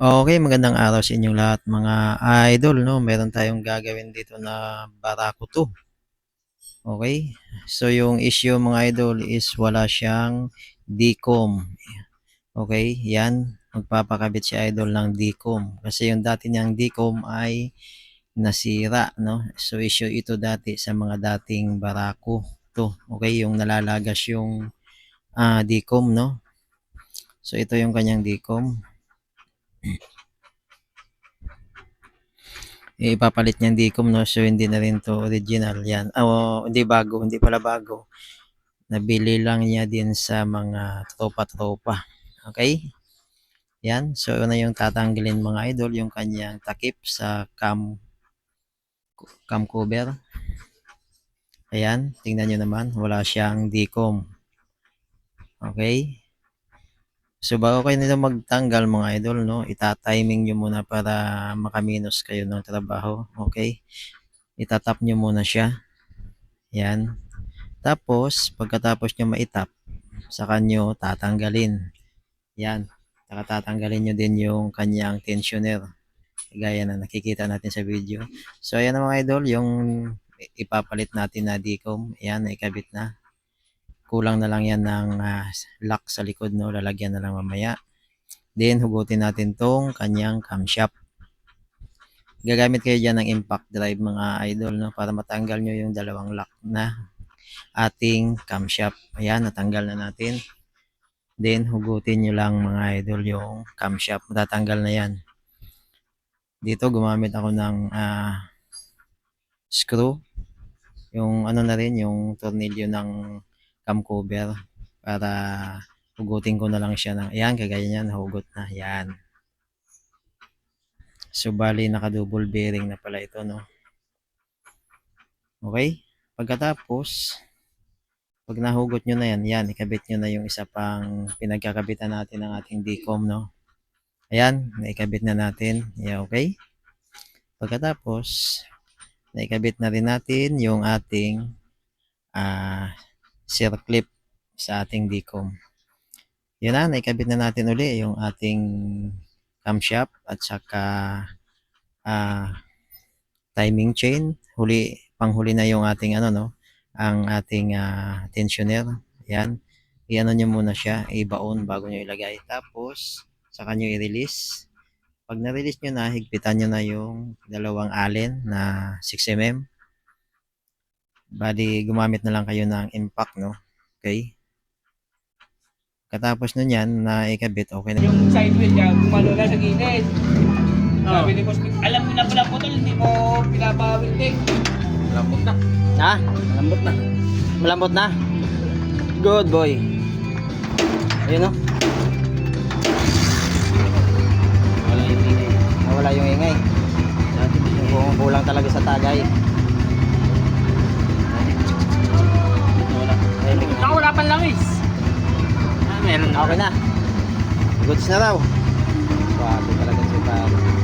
Okay, magandang araw sa inyong lahat mga idol 'no. Meron tayong gagawin dito na barako 'to. Okay, so yung issue mga idol is wala siyang decom. Okay, yan magpapakabit si idol ng decom kasi yung dati niyang decom ay nasira 'no. So issue ito dati sa mga dating barako 'to, okay, yung nalalagas yung, ah, decom 'no. So ito yung kanyang decom. Eh, ipapalit niyang decom 'no, so hindi na rin 'to original, yan. O hindi bago, hindi pala bago. Nabili lang niya din sa mga tropa-tropa, okey. Yan, so una yung tatanggalin mga idol yung kanyang takip sa cam cam cover. Ayan, tingnan niyo naman wala siyang decom. Okey. So bago kayo nito magtanggal mga idol 'no, ita-timing niyo muna para makaminos kayo ng trabaho, okey. Ita-tap niyo muna siya, yan. Tapos pagkatapos niyo mai-tap, saka niyo tatanggalin, yan. Saka tatanggalin niyo din yung kanyang tensioner, gaya ng nakikita natin sa video. So ayan na mga idol yung ipapalit natin na decom, ayan naikabit na. Kulang na lang yan ng, ah, lock sa likod 'no, lalagyan na lang mamaya. Then hugutin natin 'tong kanyang camshaft. Gagamit kayo diyan ng impact drive mga idol 'no, para matanggal niyo yung dalawang lock na ating camshaft. Ayan, natanggal na natin. Then hugutin niyo lang mga idol yung camshaft, matatanggal na yan. Dito gumamit ako ng, ah, screw, yung ano na rin, yung tornilyo ng cam cover para hugutin ko na lang siya ng ayan, kagaya niyan nahugot na, yan. So bale naka-double bearing na pala ito 'no. Okey, pagkatapos, 'pag nahugot niyo na yan, yan ikabit niyo na yung isa pang pinagkakabitan natin ng ating decom 'no. Ayan, naikabit na natin, yeah, okey. Pagkatapos, naikabit na rin natin yung ating, ah, circlip sa ating decom. Yun na, naikabit na natin uli yung ating camshaft at saka, ah, timing chain. Huli panghuli na yung ating ano 'no, ang ating, ah, tensioner, yan. I-ano niyo muna siya, ibaon bago niyo ilagay. Tapos saka niyo i-release. 'Pag na-release niyo na, higpitan niyo na yung dalawang allen na 6 Bale gumamit na lang kayo ng impact 'no, okey. Pagkatapos nun yan naikabit, okey na. Yung side wheel niya, gumano na sa gilid. Sabi ni Boss, alam mo na pala po tol, hindi mo pinapawil din. Malambot na. Ha? Malambot na. Malambot na? Good boy. Ayun no. Wala yung ingay. Nawala yung ingay. Yung kulang talaga sa tagay. Meron Okay na. Goods na raw. Swabe talaga si pare.